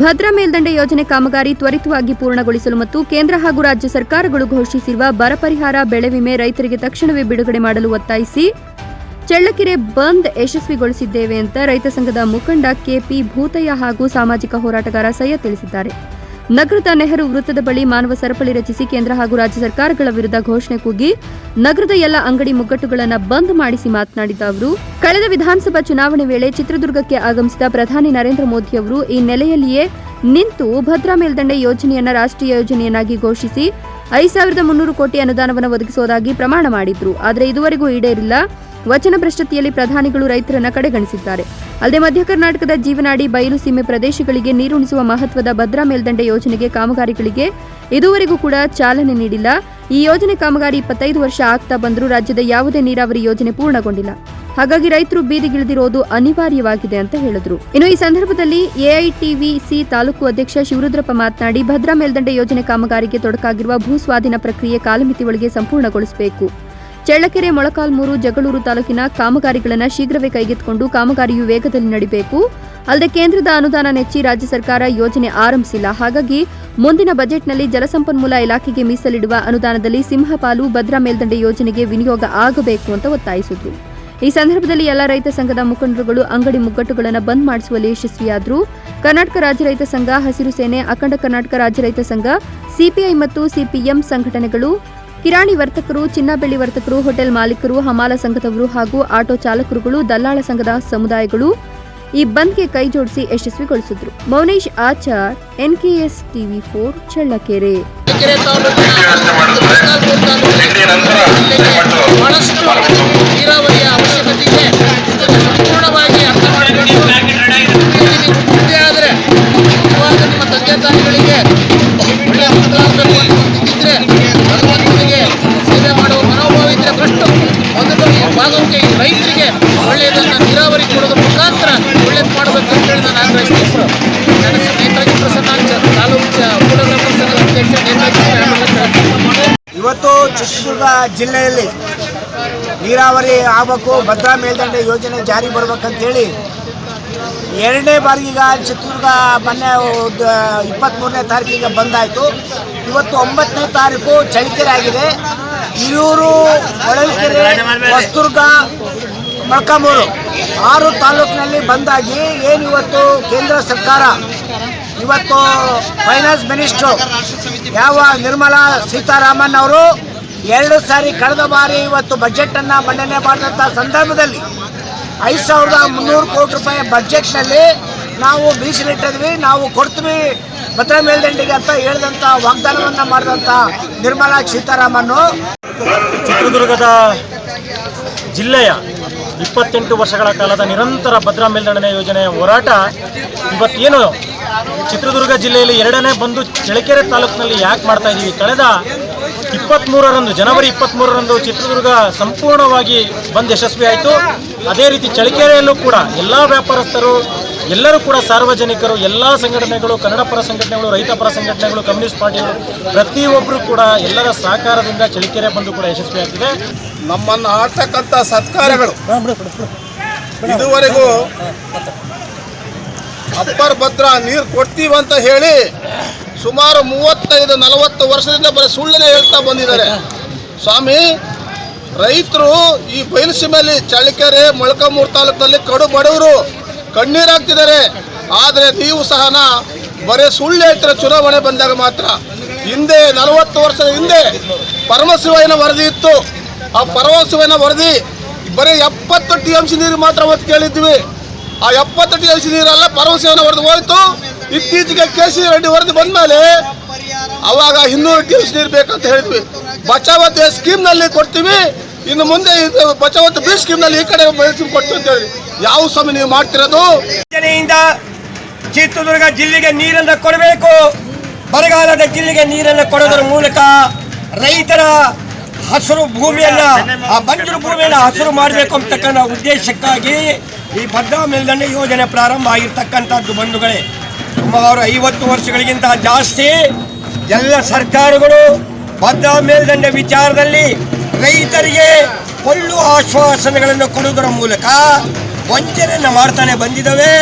ಭದ್ರಾ ಮೇಲ್ದಂಡೆ ಯೋಜನೆ ಕಾಮಗಾರಿ ತ್ವರಿತವಾಗಿ ಪೂರ್ಣಗೊಳಿಸಲು ಮತ್ತು ಕೇಂದ್ರ ಹಾಗೂ ರಾಜ್ಯ ಸರ್ಕಾರಗಳು ಘೋಷಿಸಿರುವ ಬರ ಪರಿಹಾರ, ಬೆಳೆ ವಿಮೆ ರೈತರಿಗೆ ತಕ್ಷಣವೇ ಬಿಡುಗಡೆ ಮಾಡಲು ಒತ್ತಾಯಿಸಿ ಚಳ್ಳಕೆರೆ ಬಂದ್ ಯಶಸ್ವಿಗೊಳಿಸಿದ್ದೇವೆ ಅಂತ ರೈತ ಸಂಘದ ಮುಖಂಡ ಕೆಪಿ ಭೂತಯ್ಯ ಹಾಗೂ ಸಾಮಾಜಿಕ ಹೋರಾಟಗಾರ ಸಯ್ಯ ತಿಳಿಸಿದ್ದಾರೆ. ನಗರದ ನೆಹರು ವೃತ್ತದ ಬಳಿ ಮಾನವ ಸರಪಳಿ ರಚಿಸಿ ಕೇಂದ್ರ ಹಾಗೂ ರಾಜ್ಯ ಸರ್ಕಾರಗಳ ವಿರುದ್ಧ ಘೋಷಣೆ ಕೂಗಿ ನಗರದ ಎಲ್ಲ ಅಂಗಡಿ ಮುಗ್ಗಟ್ಟುಗಳನ್ನು ಬಂದ್ ಮಾಡಿಸಿ ಮಾತನಾಡಿದ ಅವರು, ಕಳೆದ ವಿಧಾನಸಭಾ ಚುನಾವಣೆ ವೇಳೆ ಚಿತ್ರದುರ್ಗಕ್ಕೆ ಆಗಮಿಸಿದ ಪ್ರಧಾನಿ ನರೇಂದ್ರ ಮೋದಿ ಅವರು ಈ ನೆಲೆಯಲ್ಲಿಯೇ ನಿಂತು ಭದ್ರಾ ಮೇಲ್ದಂಡೆ ಯೋಜನೆಯನ್ನ ರಾಷ್ಟ್ರೀಯ ಯೋಜನೆಯನ್ನಾಗಿ ಘೋಷಿಸಿ ಐದು ಸಾವಿರದ ಮುನ್ನೂರು ಕೋಟಿ ಅನುದಾನವನ್ನು ಒದಗಿಸುವುದಾಗಿ ಪ್ರಮಾಣ ಮಾಡಿದ್ರು. ಆದರೆ ಇದುವರೆಗೂ ಈಡೇರಿಲ್ಲ. ವಚನ ಭ್ರಷ್ಟತೆಯಲ್ಲಿ ಪ್ರಧಾನಿಗಳು ರೈತರನ್ನ ಕಡೆಗಣಿಸಿದ್ದಾರೆ. ಅಲ್ಲದೆ ಮಧ್ಯ ಕರ್ನಾಟಕದ ಜೀವನಾಡಿ ಬಯಲು ಸೀಮೆ ಪ್ರದೇಶಗಳಿಗೆ ನೀರುಣಿಸುವ ಮಹತ್ವದ ಭದ್ರಾ ಮೇಲ್ದಂಡೆ ಯೋಜನೆಗೆ ಕಾಮಗಾರಿಗಳಿಗೆ ಇದುವರೆಗೂ ಕೂಡ ಚಾಲನೆ ನೀಡಿಲ್ಲ. ಈ ಯೋಜನೆ ಕಾಮಗಾರಿ ಇಪ್ಪತ್ತೈದು ವರ್ಷ ಆಗ್ತಾ ಬಂದರೂ ರಾಜ್ಯದ ಯಾವುದೇ ನೀರಾವರಿ ಯೋಜನೆ ಪೂರ್ಣಗೊಂಡಿಲ್ಲ. ಹಾಗಾಗಿ ರೈತರು ಬೀದಿಗಿಳಿದಿರೋದು ಅನಿವಾರ್ಯವಾಗಿದೆ ಅಂತ ಹೇಳಿದ್ರು. ಇನ್ನು ಈ ಸಂದರ್ಭದಲ್ಲಿ ಎಐಟಿವಿಸಿ ತಾಲೂಕು ಅಧ್ಯಕ್ಷ ಶಿವರುದ್ರಪ್ಪ ಮಾತನಾಡಿ, ಭದ್ರಾ ಮೇಲ್ದಂಡೆ ಯೋಜನೆ ಕಾಮಗಾರಿಗೆ ತೊಡಕಾಗಿರುವ ಭೂ ಸ್ವಾಧೀನ ಪ್ರಕ್ರಿಯೆ ಕಾಲಮಿತಿ ಒಳಗೆ ಸಂಪೂರ್ಣಗೊಳಿಸಬೇಕು. ಚಳ್ಳಕೆರೆ ಮೊಳಕಾಲ್ಮೂರು ಜಗಳೂರು ತಾಲೂಕಿನ ಕಾಮಗಾರಿಗಳನ್ನು ಶೀಘ್ರವೇ ಕೈಗೆತ್ತಿಕೊಂಡು ಕಾಮಗಾರಿಯು ವೇಗದಲ್ಲಿ ನಡೆಯಬೇಕು ಅಲ್ಲದೆ ಕೇಂದ್ರದ ಅನುದಾನ ನೆಚ್ಚಿ ರಾಜ್ಯ ಸರ್ಕಾರ ಯೋಜನೆ ಆರಂಭಿಸಿಲ್ಲ. ಹಾಗಾಗಿ ಮುಂದಿನ ಬಜೆಟ್ನಲ್ಲಿ ಜಲಸಂಪನ್ಮೂಲ ಇಲಾಖೆಗೆ ಮೀಸಲಿಡುವ ಅನುದಾನದಲ್ಲಿ ಸಿಂಹಪಾಲು ಭದ್ರಾ ಮೇಲ್ದಂಡೆ ಯೋಜನೆಗೆ ವಿನಿಯೋಗ ಆಗಬೇಕು ಅಂತ ಒತ್ತಾಯಿಸಿದ್ರು. ಈ ಸಂದರ್ಭದಲ್ಲಿ ಎಲ್ಲ ರೈತ ಸಂಘದ ಮುಖಂಡರುಗಳು ಅಂಗಡಿ ಮುಗ್ಗಟ್ಟುಗಳನ್ನು ಬಂದ್ ಮಾಡಿಸುವಲ್ಲಿ ಯಶಸ್ವಿಯಾದರು. ಕರ್ನಾಟಕ ರಾಜ್ಯ ರೈತ ಸಂಘ, ಹಸಿರು ಸೇನೆ, ಅಖಂಡ ಕರ್ನಾಟಕ ರಾಜ್ಯ ರೈತ ಸಂಘ, ಸಿಪಿಐ ಮತ್ತು ಸಿಪಿಎಂ ಸಂಘಟನೆಗಳು ಕಿರಾಣಿ ವರ್ತಕರು ಚಿನ್ನ ಬೆಳ್ಳಿ ವರ್ತಕರು, ಹೋಟೆಲ್ ಮಾಲೀಕರು, ಹಮಾಲ ಸಂಘದವರು ಹಾಗೂ ಆಟೋ ಚಾಲಕರುಗಳು, ದಲ್ಲಾಳ ಸಂಘದ ಸಮುದಾಯಗಳು ಈ ಬಂದ್ಗೆ ಕೈ ಜೋಡಿಸಿ ಯಶಸ್ವಿಗೊಳಿಸಿದ್ರು. Mounesh Achar, NKS TV four, Challakere. ಒಳ್ಳೆಯದನ್ನು ನೀರಾವರಿ ಕೊಡೋದ್ರ ಮುಖಾಂತರ ಒಳ್ಳೇದು ಮಾಡಬೇಕು ಅಂತ ಹೇಳಿ ನಾನು ಆಗ್ರಹಿಸ್ತೀನಿ. ನನ್ನ ನೇತಾಜಿ ಪ್ರಸನ್ನ ತಾಲೂಕು ಅಧ್ಯಕ್ಷ ನೇತಾಜಿ ಇವತ್ತು ಚಿತ್ರದುರ್ಗ ಜಿಲ್ಲೆಯಲ್ಲಿ ನೀರಾವರಿ ಆಗಬೇಕು, ಭದ್ರಾ ಮೇಲ್ದಂಡೆ ಯೋಜನೆ ಜಾರಿ ಬರ್ಬೇಕಂತೇಳಿ ಎರಡನೇ ಬಾರಿಗೀಗ ಚಿತ್ರದುರ್ಗ ಮೊನ್ನೆ ಇಪ್ಪತ್ತ್ಮೂರನೇ ತಾರೀಕಿಗೆ ಬಂದಾಯಿತು. ಇವತ್ತು ಒಂಬತ್ತನೇ ತಾರೀಕು ಚಳಿಕೆರೆ ಆಗಿದೆ. ಹಿರಿಯೂರು ಹೊಳಲ್ಕೆರೆ ಹೊಸದುರ್ಗ ಮೊಳಕಾಮೂರು ಆರು ತಾಲೂಕಿನಲ್ಲಿ ಬಂದಾಗಿ ಏನು ಇವತ್ತು ಕೇಂದ್ರ ಸರ್ಕಾರ? ಇವತ್ತು ಫೈನಾನ್ಸ್ ಮಿನಿಸ್ಟ್ರು ಯಾವ ನಿರ್ಮಲಾ ಸೀತಾರಾಮನ್ ಅವರು ಎರಡು ಸಾರಿ ಕಳೆದ ಬಾರಿ ಇವತ್ತು ಬಜೆಟನ್ನು ಮಂಡನೆ ಮಾಡಿದಂಥ ಸಂದರ್ಭದಲ್ಲಿ ಐದು ಸಾವಿರದ ಮುನ್ನೂರು ಕೋಟಿ ರೂಪಾಯಿ ಬಜೆಟ್ನಲ್ಲಿ ನಾವು ಮೀಸಲಿಟ್ಟಿದ್ವಿ ನಾವು ಕೊಡ್ತೀವಿ ಭದ್ರ ಮೇಲ್ದಂಡಿಗೆ ಅಂತ ಹೇಳಿದಂಥ ವಾಗ್ದಾನವನ್ನು ಮಾಡಿದಂಥ ನಿರ್ಮಲಾ ಸೀತಾರಾಮನ್ನು ಚಿತ್ರದುರ್ಗದ ಜಿಲ್ಲೆಯ ಇಪ್ಪತ್ತೆಂಟು ವರ್ಷಗಳ ಕಾಲದ ನಿರಂತರ ಭದ್ರಾ ಮೇಲ್ದಂಡನೆ ಯೋಜನೆಯ ಹೋರಾಟ ಇವತ್ತೇನು ಚಿತ್ರದುರ್ಗ ಜಿಲ್ಲೆಯಲ್ಲಿ ಎರಡನೇ ಬಂದು ಚಳಕೆರೆ ತಾಲೂಕಿನಲ್ಲಿ ಯಾಕೆ ಮಾಡ್ತಾ ಇದ್ದೀವಿ ಕಳೆದ ಇಪ್ಪತ್ತ್ಮೂರರಂದು ಜನವರಿ ಇಪ್ಪತ್ತ್ಮೂರರಂದು ಚಿತ್ರದುರ್ಗ ಸಂಪೂರ್ಣವಾಗಿ ಬಂದ್ ಯಶಸ್ವಿ ಆಯಿತು ಅದೇ ರೀತಿ ಚಳಕೆರೆಯಲ್ಲೂ ಕೂಡ ಎಲ್ಲ ವ್ಯಾಪಾರಸ್ಥರು ಎಲ್ಲರೂ ಕೂಡ ಸಾರ್ವಜನಿಕರು ಎಲ್ಲ ಸಂಘಟನೆಗಳು ಕನ್ನಡ ಪರ ಸಂಘಟನೆಗಳು ರೈತ ಪರ ಸಂಘಟನೆಗಳು ಕಮ್ಯುನಿಸ್ಟ್ ಪಾರ್ಟಿಗಳು ಪ್ರತಿಯೊಬ್ಬರು ಕೂಡ ಎಲ್ಲರ ಸಹಕಾರದಿಂದ ಚಳಿಕೆರೆ ಬಂದು ಕೂಡ ಯಶಸ್ವಿ ಆಗ್ತಿದೆ. ನಮ್ಮನ್ನು ಆಡ್ತಕ್ಕಂಥ ಸತ್ಕಾರಗಳು ಇದುವರೆಗೂ ಅಪ್ಪರ್ ಭದ್ರ ನೀರು ಕೊಡ್ತೀವಂತ ಹೇಳಿ ಸುಮಾರು ಮೂವತ್ತೈದು ನಲವತ್ತು ವರ್ಷದಿಂದ ಬರೀ ಸುಳ್ಳನೆ ಹೇಳ್ತಾ ಬಂದಿದ್ದಾರೆ. ಸ್ವಾಮಿ ರೈತರು ಈ ಬಯಲುಸೀಮೆಯಲ್ಲಿ ಚಳ್ಳಕೆರೆ ಮೊಳಕಾಮೂರು ತಾಲೂಕಿನಲ್ಲಿ ಕಡು ಬಡವರು. ಕಣ್ಣೀರಾಗ್ತಿದ್ದಾರೆ ಆದರೆ ನೀವು ಸಹನ ಬರೀ ಸುಳ್ಳು ಹೇಳ್ತಾರೆ, ಚುನಾವಣೆ ಬಂದಾಗ ಮಾತ್ರ. ಹಿಂದೆ ನಲವತ್ತು ವರ್ಷದ ಹಿಂದೆ ಪರಮಶಿವಯ್ಯನ ವರದಿ ಇತ್ತು. ಆ ಪರಮಶಿವಯ್ಯನ ವರದಿ ಬರೀ ಎಪ್ಪತ್ತು ಟಿ ಎಂ ಸಿ ನೀರು ಮಾತ್ರ ಅವತ್ತು ಕೇಳಿದ್ವಿ ಆ ಎಪ್ಪತ್ತು ಟಿ ಎಂ ಸಿ ನೀರೆಲ್ಲ ಪರಮಶಿವನ ವರದಿ ಹೋಯ್ತು. ಇತ್ತೀಚೆಗೆ ಕೆ ಸಿ ರೆಡ್ಡಿ ವರದಿ ಬಂದ್ಮೇಲೆ ಅವಾಗ ಇನ್ನೂರು ಟಿ ಎಂ ಸಿ ನೀರು ಬೇಕಂತ ಹೇಳಿದ್ವಿ. ಬಚಾವತ್ತೆ ಸ್ಕೀಮ್ನಲ್ಲಿ ಕೊಡ್ತೀವಿ. ಇನ್ನು ಮುಂದೆ ಇದು ಬಚಾವತಿ ಬಿ ಸ್ಕೀಮ್ನಲ್ಲಿ ಈ ಕಡೆ ಮೈಸೂರು ಹೇಳಿ. ಯಾವ ಸಮಯ ನೀವು ಮಾಡ್ತಿರೋದು? ಯೋಜನೆಯಿಂದ ಚಿತ್ರದುರ್ಗ ಜಿಲ್ಲೆಗೆ ನೀರನ್ನು ಕೊಡಬೇಕು. ಬರಗಾಲದ ಜಿಲ್ಲೆಗೆ ನೀರನ್ನು ಕೊಡೋದ್ರ ಮೂಲಕ ರೈತರ ಹಸಿರು ಭೂಮಿಯನ್ನ, ಆ ಬಂಜರು ಭೂಮಿಯನ್ನ ಹಸಿರು ಮಾಡಬೇಕು ಅಂತಕ್ಕಂಥ ಉದ್ದೇಶಕ್ಕಾಗಿ ಈ ಭದ್ರಾ ಮೇಲ್ದಂಡೆ ಯೋಜನೆ ಪ್ರಾರಂಭ ಆಗಿರ್ತಕ್ಕಂಥದ್ದು ಬಂಧುಗಳೇ. ಸುಮಾರು ಐವತ್ತು ವರ್ಷಗಳಿಗಿಂತ ಜಾಸ್ತಿ ಎಲ್ಲ ಸರ್ಕಾರಗಳು ಭದ್ರಾ ಮೇಲ್ದಂಡೆ ವಿಚಾರದಲ್ಲಿ ರೈತರಿಗೆ ಒಳ್ಳು ಆಶ್ವಾಸನೆಗಳನ್ನು ಕೊಡುವುದರ ಮೂಲಕ ವಂಚನೆಯನ್ನು ಮಾಡ್ತಾನೆ ಬಂದಿದ್ದಾವೆ.